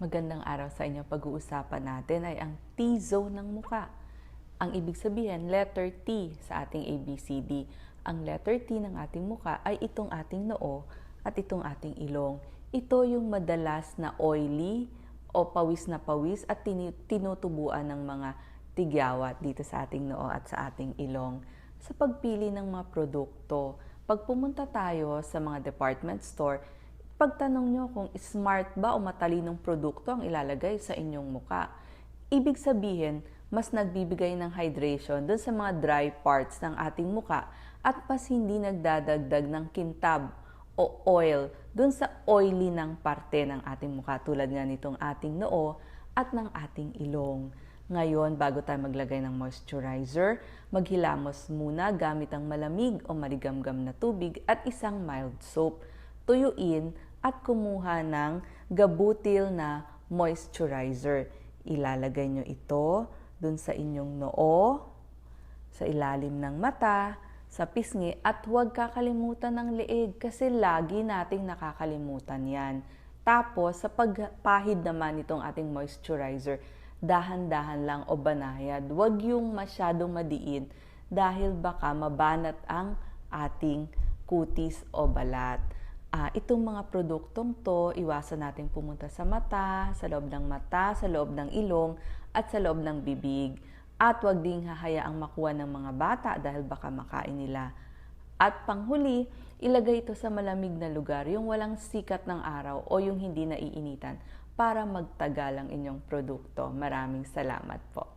Magandang araw sa inyo. Pag-uusapan natin ay ang T-zone ng muka. Ang ibig sabihin, letter T sa ating ABCD. Ang letter T ng ating muka ay itong ating noo at itong ating ilong. Ito yung madalas na oily o pawis na pawis at tinutubuan ng mga tigyawat dito sa ating noo at sa ating ilong. Sa pagpili ng mga produkto, pag pumunta tayo sa mga department store, pagtanong nyo kung smart ba o matalinong produkto ang ilalagay sa inyong muka. Ibig sabihin, mas nagbibigay ng hydration dun sa mga dry parts ng ating muka at mas hindi nagdadagdag ng kintab o oil dun sa oily ng parte ng ating mukha tulad nga nitong ating noo at ng ating ilong. Ngayon, bago tayo maglagay ng moisturizer, maghilamos muna gamit ang malamig o maligamgam na tubig at isang mild soap. Tuyuin at kumuha ng gabutil na moisturizer. Ilalagay nyo ito dun sa inyong noo, sa ilalim ng mata, sa pisngi at huwag kakalimutan ng leeg kasi lagi nating nakakalimutan yan. Tapos sa pagpahid naman itong ating moisturizer, dahan-dahan lang o banayad. Huwag yung masyadong madiin dahil baka mabanat ang ating kutis o balat. Ah, itong mga produktong to, iwasan natin pumunta sa mata, sa loob ng mata, sa loob ng ilong, at sa loob ng bibig. At huwag ding hahayaang makuha ng mga bata dahil baka makain nila. At panghuli, ilagay ito sa malamig na lugar, yung walang sikat ng araw o yung hindi naiinitan para magtagal ang inyong produkto. Maraming salamat po.